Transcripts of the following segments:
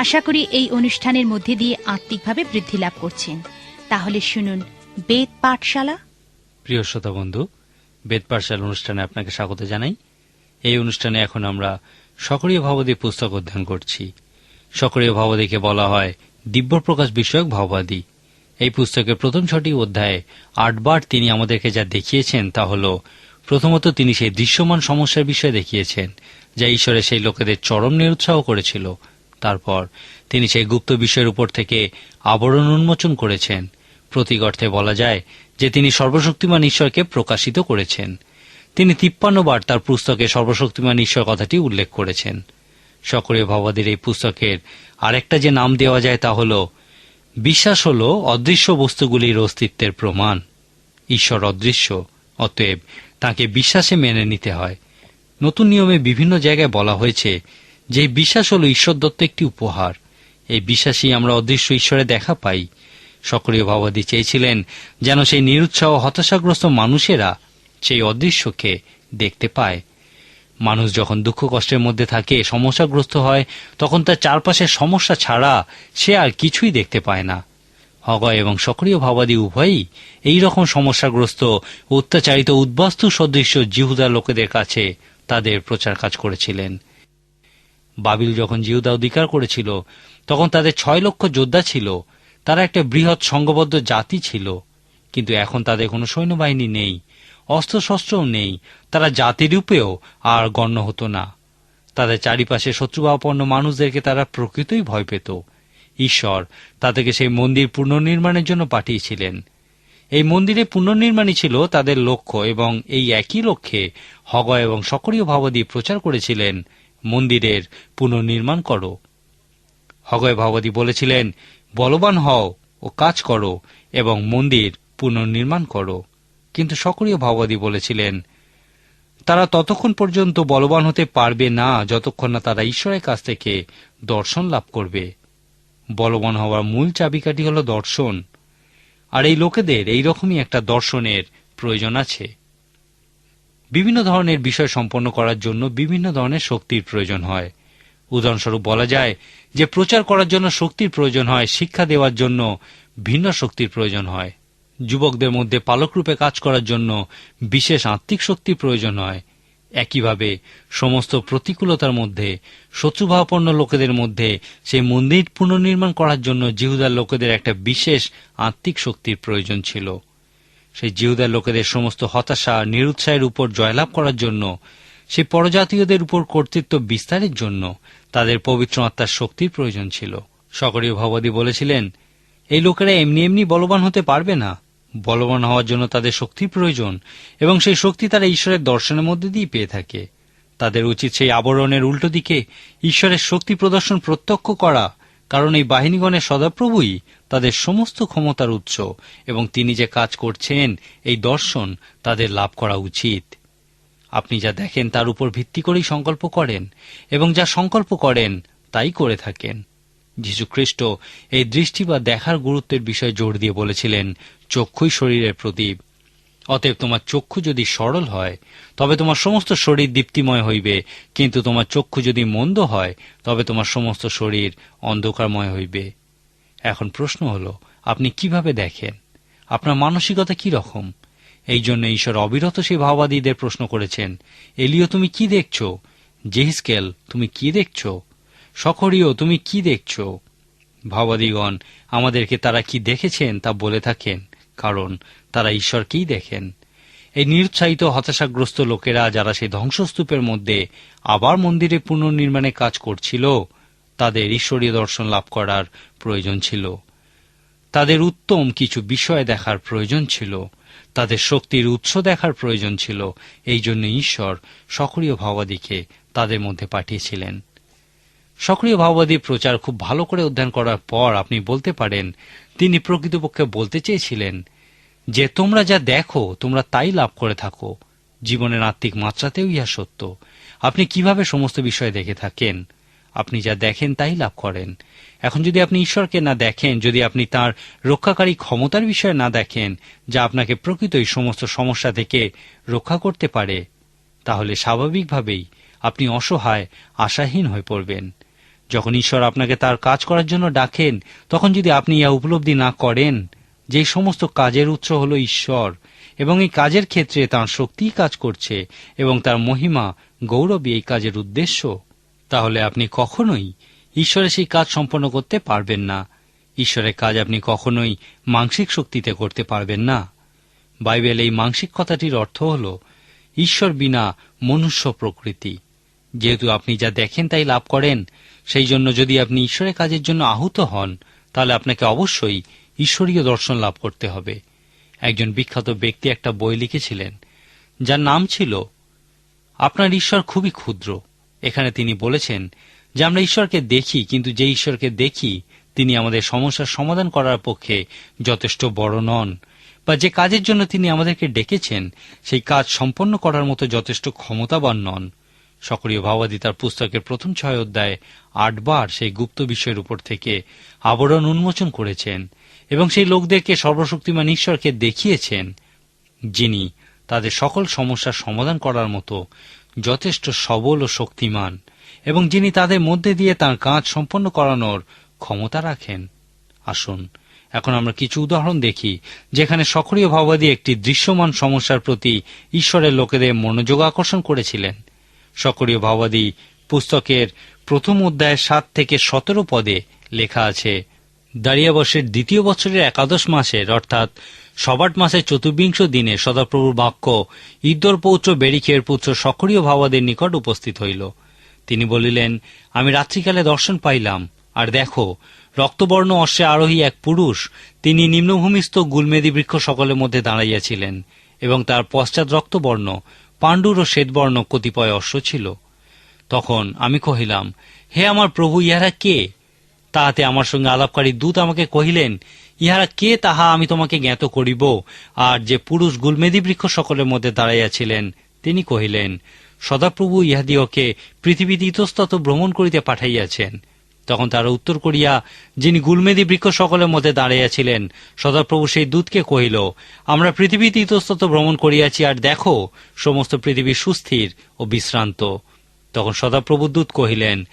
আশা করি এই অনুষ্ঠানের মধ্যে দিয়ে আত্মিকভাবে বৃদ্ধি লাভ করছেন। তাহলে শুনুন, বেদ পাঠশালা। প্রিয় শ্রোতা বন্ধু, বেদ পাঠশালা অনুষ্ঠানে আপনাকে স্বাগত জানাই। এই অনুষ্ঠানে এখন আমরা সকরীয় ভাবাদী পুস্তক অধ্যয়ন করছি। সকরীয় ভাবাদীকে বলা হয় দিব্য প্রকাশ বিষয়ক ভাবাদী এই পুস্তকের প্রথম ছটি অধ্যায়ে আটবার তিনি আমাদেরকে যা দেখিয়েছেন তা হল, প্রথমত তিনি সেই দৃশ্যমান সমস্যার বিষয়ে দেখিয়েছেন, যা ঈশ্বরের সেই লোকেদের চরম নিরুৎসাহ করেছিল। তারপর তিনি সেই গুপ্ত বিষয়ের উপর থেকে আবরণ উন্মোচন করেছেন। প্রতীক অর্থে বলা যায় যে তিনি সর্বশক্তিমান ঈশ্বরকে প্রকাশিত করেছেন। তিনি তিপ্পান্নবার তার পুস্তকে সর্বশক্তিমান ঈশ্বর কথাটি উল্লেখ করেছেন। সকলে ভবাদের এই পুস্তকের আরেকটা যে নাম দেওয়া যায় তা হল, বিশ্বাস হল অদৃশ্য বস্তুগুলির অস্তিত্বের প্রমাণ। ঈশ্বর অদৃশ্য, অতএব তাকে বিশ্বাসে মেনে নিতে হয়। নতুন নিয়মে বিভিন্ন জায়গায় বলা হয়েছে যে বিশ্বাস হল ঈশ্বর দত্ত একটি উপহার। এই বিশ্বাসই আমরা অদৃশ্য ঈশ্বরে দেখা পাই। সক্রিয় ভাবাদী চেয়েছিলেন যেন সেই নিরুৎসাহ, হতাশাগ্রস্ত মানুষেরা সেই অদৃশ্যকে দেখতে পায়। মানুষ যখন দুঃখ কষ্টের মধ্যে থাকে, সমস্যাগ্রস্ত হয়, তখন তার চারপাশের সমস্যা ছাড়া সে আর কিছুই দেখতে পায় না। হগয় এবং সক্রিয় ভাবাদী উভয়ই এই রকম সমস্যাগ্রস্ত, অত্যাচারিত, উদ্বাস্তু সদৃশ্য জিহুদা লোকেদের কাছে তাদের প্রচার কাজ করেছিলেন। বাবিল যখন জিহুদা অধিকার করেছিল, তখন তাদের ছয় লক্ষ যোদ্ধা ছিল। তারা একটা বৃহৎ সংঘবদ্ধ জাতি ছিল। কিন্তু এখন তাদের কোনো সৈন্যবাহিনী নেই, অস্ত্রশস্ত্রও নেই। তারা জাতিরূপেও আর গণ্য হতো না। তাদের চারিপাশে শত্রুভাবাপন্ন মানুষদেরকে তারা প্রকৃতই ভয় পেত। ঈশ্বর তাদেরকে সেই মন্দির পুনর্নির্মাণের জন্য পাঠিয়েছিলেন। এই মন্দিরে পুনর্নির্মাণই ছিল তাদের লক্ষ্য এবং এই একই লক্ষ্যে হগয় এবং সকরীয় ভাবাদী প্রচার করেছিলেন মন্দিরের পুনর্নির্মাণ করো। হগয় ভাবাদী বলেছিলেন, বলবান হও ও কাজ করো এবং মন্দির পুনর্নির্মাণ করো। কিন্তু সকরীয় ভাবাদী বলেছিলেন, তারা ততক্ষণ পর্যন্ত বলবান হতে পারবে না যতক্ষণ না তারা ঈশ্বরের কাছ থেকে দর্শন লাভ করবে। বলবান হওয়ার মূল চাবিকাঠি হল দর্শন। আর এই লোকেদের এই রকমই একটা দর্শনের প্রয়োজন আছে। বিভিন্ন ধরনের বিষয় সম্পন্ন করার জন্য বিভিন্ন ধরনের শক্তির প্রয়োজন হয়। উদাহরণস্বরূপ বলা যায় যে প্রচার করার জন্য শক্তির প্রয়োজন হয়, শিক্ষা দেওয়ার জন্য ভিন্ন শক্তির প্রয়োজন হয়। যুবকদের মধ্যে পালকরূপে কাজ করার জন্য বিশেষ আত্মিক শক্তির প্রয়োজন হয়। একইভাবে সমস্ত প্রতিকূলতার মধ্যে, শত্রুভাবাপন্ন লোকেদের মধ্যে সেই মন্দির পুনর্নির্মাণ করার জন্য জিহুদার লোকেদের একটা বিশেষ আত্মিক শক্তির প্রয়োজন ছিল। সেই জিহুদার লোকেদের সমস্ত হতাশা নিরুৎসাহের উপর জয়লাভ করার জন্য, সেই পরজাতীয়দের উপর কর্তৃত্ব বিস্তারের জন্য তাদের পবিত্র আত্মার শক্তির প্রয়োজন ছিল। সকরীয় ভবাদী বলেছিলেন, এই লোকেরা এমনি এমনি বলবান হতে পারবে না। বলবান হওয়ার জন্য তাদের শক্তির প্রয়োজন এবং সেই শক্তি তারা ঈশ্বরের দর্শনের মধ্যে দিয়ে পেয়ে থাকে। তাদের উচিত সেই আবরণের উল্টো দিকে ঈশ্বরের শক্তি প্রদর্শন প্রত্যক্ষ করা, কারণ এই বাহিনীগণের সদাপ্রভুই তাদের সমস্ত ক্ষমতার উৎস এবং তিনি যে কাজ করছেন, এই দর্শন তাদের লাভ করা উচিত। আপনি যা দেখেন তার উপর ভিত্তি করেই সংকল্প করেন এবং যা সংকল্প করেন তাই করে থাকেন। যীশু খ্রিস্ট এই দৃষ্টি বা দেখার গুরুত্বের বিষয়ে জোর দিয়ে বলেছিলেন, চক্ষুই শরীরের প্রদীপ। অতএব তোমার চক্ষু যদি সরল হয়, তবে তোমার সমস্ত শরীর দীপ্তিময় হইবে। কিন্তু তোমার চক্ষু যদি মন্দ হয়, তবে তোমার সমস্ত শরীর অন্ধকারময় হইবে। এখন প্রশ্ন হল, আপনি কীভাবে দেখেন? আপনার মানসিকতা কি রকম? এই জন্য ঈশ্বর অবিরত সেই ভাবাদীদের প্রশ্ন করেছেন, এলিও, তুমি কি দেখছ? জেহিসকেল, তুমি কি দেখছ? সকরিও তুমি কি দেখছ? ভাবাদিগণ, আমাদেরকে তারা কি দেখেছেন তা বলে থাকেন, কারণ তারা ঈশ্বরকেই দেখেন। এই নিরুৎসাহিত, হতাশাগ্রস্ত লোকেরা যারা সেই ধ্বংসস্তূপের মধ্যে আবার মন্দিরে পুনর্নির্মাণে কাজ করছিল তাদের ঈশ্বরীয় দর্শন লাভ করার প্রয়োজন ছিল। তাদের উত্তম কিছু বিষয় দেখার প্রয়োজন ছিল। তাদের শক্তির উৎস দেখার প্রয়োজন ছিল। এই জন্য ঈশ্বর সক্রিয় ভাবাদিকে তাদের মধ্যে পাঠিয়েছিলেন। সক্রিয় ভাববাদী প্রচার খুব ভালো করে অধ্যয়ন করার পর আপনি বলতে পারেন, তিনি প্রকৃতপক্ষে বলতে চেয়েছিলেন যে, তোমরা যা দেখো, তোমরা তাই লাভ করে থাকো। জীবনের আত্মিক মাত্রাতেও ইহা সত্য। আপনি কীভাবে সমস্ত বিষয় দেখে থাকেন? আপনি যা দেখেন তাই লাভ করেন। এখন যদি আপনি ঈশ্বরকে না দেখেন, যদি আপনি তার রক্ষাকারী ক্ষমতার বিষয়ে না দেখেন, যা আপনাকে প্রকৃতই সমস্ত সমস্যা থেকে রক্ষা করতে পারে, তাহলে স্বাভাবিকভাবেই আপনি অসহায়, আশাহীন হয়ে পড়বেন। যখন ঈশ্বর আপনাকে তার কাজ করার জন্য ডাকেন, তখন যদি আপনি ইহা উপলব্ধি না করেন যে সমস্ত কাজের উৎস হল ঈশ্বর, এবং এই কাজের ক্ষেত্রে তার শক্তিই কাজ করছে, এবং তার মহিমা গৌরবী এই কাজের উদ্দেশ্য তাহলে আপনি কখনোই ঈশ্বরের সেই কাজ সম্পন্ন করতে পারবেন না। ঈশ্বরের কাজ আপনি কখনোই মানসিক শক্তিতে করতে পারবেন না। বাইবেল এই মানসিক কথাটির অর্থ হল, ঈশ্বর বিনা মনুষ্য প্রকৃতি। যেহেতু আপনি যা দেখেন তাই লাভ করেন, সেই জন্য যদি আপনি ঈশ্বরের কাজের জন্য আহত হন, তাহলে আপনাকে অবশ্যই ঈশ্বরীয় দর্শন লাভ করতে হবে। একজন বিখ্যাত ব্যক্তি একটা বই লিখেছিলেন, যার নাম ছিল, আপনার ঈশ্বর খুবই ক্ষুদ্র। এখানে তিনি বলেছেন যে আমরা ঈশ্বরকে দেখি, কিন্তু যে ঈশ্বরকে দেখি, তিনি আমাদের সমস্যার সমাধান করার পক্ষে যথেষ্ট বড় নন। বা যে কাজের জন্য তিনি আমাদেরকে ডেকেছেন, সেই কাজ সম্পন্ন করার মতো যথেষ্ট ক্ষমতাবান নন। সক্রিয় ভাবাদী তার পুস্তকের প্রথম ছয় অধ্যায়ে আটবার সেই গুপ্ত বিষয়ের উপর থেকে আবরণ উন্মোচন করেছেন এবং সেই লোকদেরকে সর্বশক্তিমান ঈশ্বরকে দেখিয়েছেন, যিনি তাদের সকল সমস্যার সমাধান করার মতো যথেষ্ট সবল ও শক্তিমান, এবং যিনি তাদের মধ্যে দিয়ে তার কাজ সম্পন্ন করানোর ক্ষমতা রাখেন। আসুন, এখন আমরা কিছু উদাহরণ দেখি, যেখানে সক্রিয় ভাবাদী একটি দৃশ্যমান সমস্যার প্রতি ঈশ্বরের লোকেদের মনোযোগ আকর্ষণ করেছিলেন। সক্রিয় ভাবাদী পুস্তকের প্রথম অধ্যায় সাত থেকে সতেরো পদে লেখা আছে দাঁড়িয়াবর্ষের দ্বিতীয় বছরের একাদশ মাসের, অর্থাৎ সবাট মাসের চতুর্বিংশ দিনে সদাপ্রভুর বাক্য, ইদ্দর পৌত্র বেরিকের পুত্র সক্রিয় ভাবাদের নিকট উপস্থিত হইল। তিনি বলিলেন, আমি রাত্রিকালে দর্শন পাইলাম, আর দেখো, রক্তবর্ণ অশ্বে আরোহী এক পুরুষ, তিনি নিম্নভূমিস্থ গুলমেদি বৃক্ষ সকলের মধ্যে দাঁড়াইয়াছিলেন, এবং তার পশ্চাৎ রক্তবর্ণ, পাণ্ডুর ও শ্বেতবর্ণ কতিপয় অশ্ব ছিল। তখন আমি কহিলাম, হে আমার প্রভু, ইহারা কে? তাহাতে আমার সঙ্গে আলাপকারী দূত আমাকে কহিলেন ইহারা কে তাহা আমি তোমাকে জ্ঞাত করিব? আর যে পুরুষ গুলমেদি বৃক্ষ সকলের মধ্যে দাঁড়াইয়াছিলেন তিনি কহিলেন, সদাপ্রভু ইহাদিওকে পৃথিবীতে ইতস্তত ভ্রমণ করিতে পাঠাইয়াছেন। তখন তারা উত্তর করিয়া, যিনি গুলমেদি বৃক্ষ সকলের মধ্যে দাঁড়াইয়াছিলেন সদাপ্রভু সেই দূতকে কহিল, আমরা পৃথিবীতে ইতস্তত ভ্রমণ করিয়াছি আর দেখো, সমস্ত পৃথিবী সুস্থির ও বিশ্রান্ত। তখন সদাপ্রভু দূত কহিলেন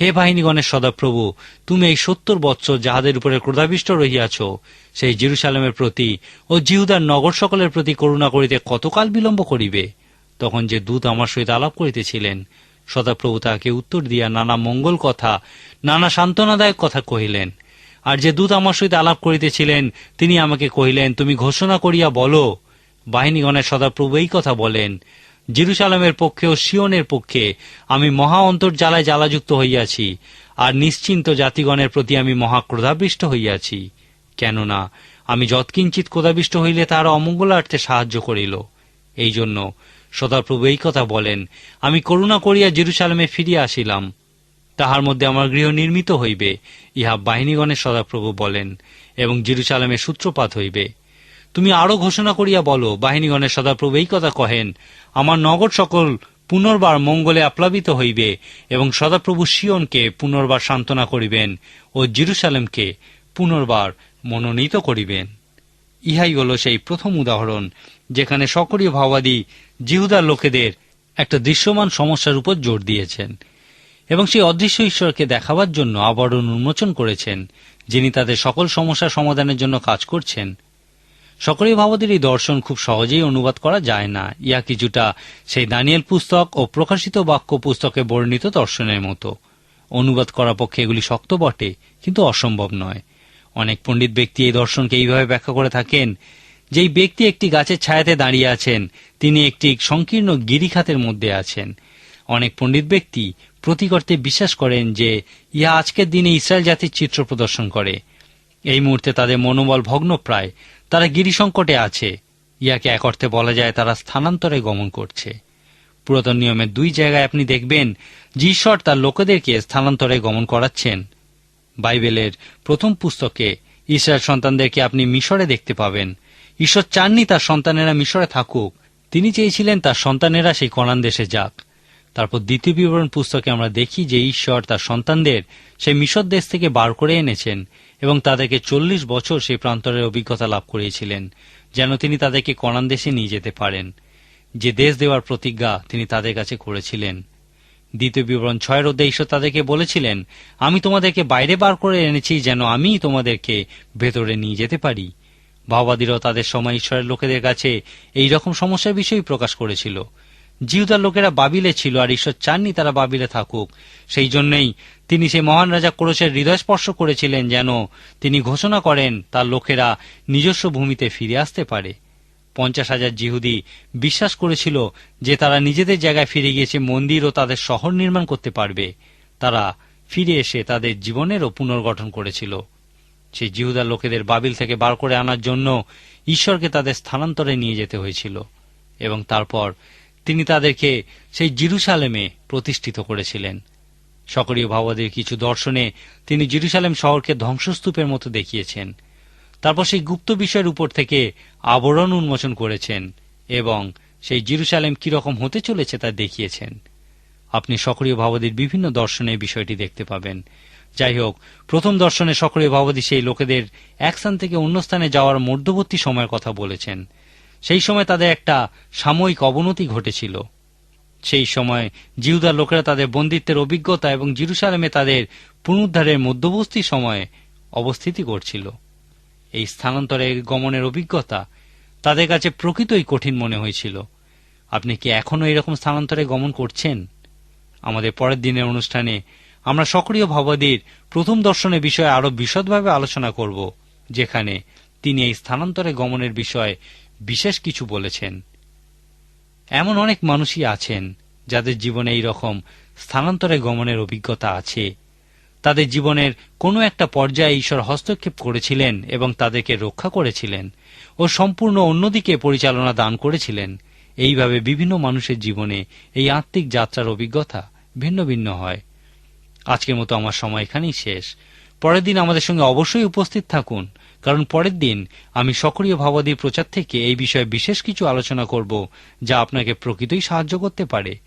হে বাহিনীগণের সদাপ্রভু, তুমি এই সত্তর বৎসর যাহাদের উপরে ক্রোধাবিষ্ট রহিয়াছ, সেই জিরুসালামের প্রতি ও জিহুদার নগর সকলের প্রতি করুণা করিতে কতকাল বিলম্ব করিবে? তখন যে দূত আমার সহিত আলাপ করিতেছিলেন, সদাপ্রভু তাহাকে উত্তর দিয়া নানা মঙ্গল কথা, নানা সান্ত্বনাদায়ক কথা কহিলেন। আর যে দূত আমার সহিত আলাপ করিতেছিলেন, তিনি আমাকে কহিলেন, তুমি ঘোষণা করিয়া বলো। বাহিনীগণের সদাপ্রভু এই কথা বলেন। জেরুসালামের পক্ষে ও সিয়নের পক্ষে আমি মহা অন্তর্জালায় জ্বালাযুক্ত হইয়াছি, আর নিশ্চিন্ত জাতিগণের প্রতি আমি মহা ক্রোধাবৃষ্ট হইয়াছি। কেননা, আমি যৎকিঞ্চিত ক্রোধাবিষ্ট হইলে তাহারা অমঙ্গলার্থে সাহায্য করিল। এই জন্য সদাপ্রভু এই কথা বলেন, আমি করুণা করিয়া জেরুসালামে ফিরিয়া আসিলাম। তাহার মধ্যে আমার গৃহ নির্মিত হইবে, ইহা বাহিনীগণের সদাপ্রভু বলেন, এবং জেরুসালামে সূত্রপাত হইবে। তুমি আরও ঘোষণা করিয়া বলো, বাহিনীগণের সদাপ্রভু এই কথা কহেন, আমার নগর সকল পুনর্বার মঙ্গলে আপ্লাবিত হইবে এবং সদাপ্রভু শিয়নকে পুনর্বার সান্ত্বনা করিবেন ও জিরুসালেমকে পুনর্বার মনোনীত করিবেন। ইহাই হল সেই প্রথম উদাহরণ, যেখানে সকরীয় ভাবাদী জিহুদার লোকেদের একটা দৃশ্যমান সমস্যার উপর জোর দিয়েছেন এবং সেই অদৃশ্য ঈশ্বরকে দেখাবার জন্য আবরণ উন্মোচন করেছেন, যিনি তাদের সকল সমস্যা সমাধানের জন্য কাজ করছেন। সকলেই ভাবদের এই দর্শন খুব সহজেই অনুবাদ করা যায় না। ইয়া কিছুটা সেই দানিয়েল পুস্তক ও প্রকাশিত বাক্য পুস্তকে বর্ণিত দর্শনের মতো। অনুবাদ করার পক্ষে এগুলি শক্ত বটে, কিন্তু অসম্ভব নয়। অনেক পণ্ডিত ব্যক্তি এই দর্শনকে এইভাবে ব্যাখ্যা করে থাকেন, যেই ব্যক্তি একটি গাছের ছায়াতে দাঁড়িয়ে আছেন, তিনি একটি সংকীর্ণ গিরিখাতের মধ্যে আছেন। অনেক পণ্ডিত ব্যক্তি প্রতিকর্তে বিশ্বাস করেন যে, ইহা আজকের দিনে ইসরায়েল জাতির চিত্র প্রদর্শন করে। এই মুহূর্তে তাদের মনোবল ভগ্ন প্রায় তারা গিরিসংকটে আছে। ইয়াকে এক অর্থে বলা যায় তারা স্থানান্তরে গমন করছে। পুরাতন নিয়মের দুই জায়গায় আপনি দেখবেন ঈশ্বর তার লোকেদেরকে স্থানান্তরে গমন করাচ্ছেন। বাইবেলের প্রথম পুস্তকে ইসরায়েল সন্তানদেরকে আপনি মিশরে দেখতে পাবেন। ঈশ্বর চাননি তার সন্তানেরা মিশরে থাকুক। তিনি চেয়েছিলেন তার সন্তানেরা সেই কনান দেশে যাক। তারপর দ্বিতীয় বিবরণ পুস্তকে আমরা দেখি যে ঈশ্বর তার সন্তানদের সেই মিশর দেশ থেকে বার করে এনেছেন। এবং তাদেরকে চল্লিশ বছর সেই প্রান্তরের অভিজ্ঞতা লাভ করিয়েছিলেন, যেন তিনি তাদেরকে কনান দেশে নিয়ে যেতে পারেন। যে দেশ দেওয়ার প্রতিজ্ঞা তিনি তাদের কাছে করেছিলেন। দ্বিতীয় বিবরণ ছয়ের অধ্যায় ঈশ্বর তাদেরকে বলেছিলেন, আমি তোমাদেরকে বাইরে বার করে এনেছি, যেন আমি তোমাদেরকে ভেতরে নিয়ে যেতে পারি। ভাওবাদীরাও তাদের সময় ঈশ্বরের লোকেদের কাছে এই রকম সমস্যার বিষয়ই প্রকাশ করেছিল। জিহুদার লোকেরা বাবিলে ছিল আর ঈশ্বর চাননি তারা বাবিলে থাকুক। সেই জন্যই তিনি সেই মহান রাজা কোরসের হৃদয় স্পর্শ করেছিলেন যেন তিনি ঘোষণা করেন, তার লোকেরা নিজস্ব ভূমিতে ফিরে আসতে পারে। পঞ্চাশ হাজার জিহুদি বিশ্বাস করেছিল যে তারা নিজেদের জায়গায় ফিরে গিয়েছে, মন্দির ও তাদের শহর নির্মাণ করতে পারবে। তারা ফিরে এসে তাদের জীবনেরও পুনর্গঠন করেছিল। সেই জিহুদার লোকেদের বাবিল থেকে বার করে আনার জন্য ঈশ্বরকে তাদের স্থানান্তরে নিয়ে যেতে হয়েছিল এবং তারপর তিনি তাদেরকে সেই জিরুসালেমে প্রতিষ্ঠিত করেছিলেন। সকরীয় ভাবাদের কিছু দর্শনে তিনি জিরুসালেম শহরকে ধ্বংসস্তূপের মতো দেখিয়েছেন। তারপর সেই গুপ্ত বিষয়ের উপর থেকে আবরণ উন্মোচন করেছেন এবং সেই জিরুসালেম কীরকম হতে চলেছে তা দেখিয়েছেন। আপনি সক্রিয় ভাবাদীর বিভিন্ন দর্শনে বিষয়টি দেখতে পাবেন। যাই হোক, প্রথম দর্শনে সক্রিয় ভাবাদী সেই লোকেদের এক স্থান থেকে অন্য স্থানে যাওয়ার মধ্যবর্তী সময়ের কথা বলেছেন। সেই সময় তাদের একটা সাময়িক অবনতি ঘটেছিল। সেই সময় জিহুদার লোকেরা তাদের বন্দিত্বের অভিজ্ঞতা এবং জিরুসালামে তাদের পুনরুদ্ধারের মধ্যবর্তী সময়ে অবস্থিতি করছিল এই স্থানান্তরে গমনের অভিজ্ঞতা তাদের কাছে প্রকৃতই কঠিন মনে হয়েছিল। আপনি কি এখনও এরকম স্থানান্তরে গমন করছেন? আমাদের পরের দিনের অনুষ্ঠানে আমরা সক্রিয় ভাবাদীর প্রথম দর্শনের বিষয়ে আরও বিশদভাবে আলোচনা করব, যেখানে তিনি এই স্থানান্তরে গমনের বিষয়ে বিশেষ কিছু বলেছেন। এমন অনেক মানুষই আছেন যাদের জীবনে এই রকম স্থানান্তরে গমনের অভিজ্ঞতা আছে। তাদের জীবনের কোনো একটা পর্যায়ে ঈশ্বর হস্তক্ষেপ করেছিলেন এবং তাদেরকে রক্ষা করেছিলেন ও সম্পূর্ণ অন্যদিকে পরিচালনা দান করেছিলেন। এইভাবে বিভিন্ন মানুষের জীবনে এই আত্মিক যাত্রার অভিজ্ঞতা ভিন্ন ভিন্ন হয়। আজকের মতো আমার সময় এখানেই শেষ। পরের দিন আমাদের সঙ্গে অবশ্যই উপস্থিত থাকুন। কারণ পরের দিন আমি সক্রিয় ভাবাদীর প্রচার থেকে এই বিষয়ে বিশেষ কিছু আলোচনা করব যা আপনাকে প্রকৃতই সাহায্য করতে পারে।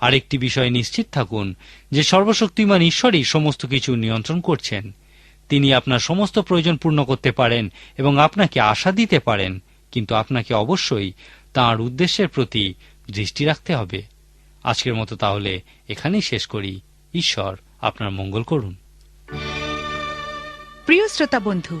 আরেকটি বিষয়ে নিশ্চিত থাকুন যে সর্বশক্তিমান ঈশ্বরই সমস্ত কিছু নিয়ন্ত্রণ করছেন। তিনি আপনার সমস্ত প্রয়োজন পূর্ণ করতে পারেন এবং আপনাকে আশা দিতে পারেন, কিন্তু আপনাকে অবশ্যই তাঁর উদ্দেশ্যের প্রতি দৃষ্টি রাখতে হবে। আজকের মতো তাহলে এখানেই শেষ করি। ঈশ্বর আপনার মঙ্গল করুন। প্রিয় শ্রোতা বন্ধু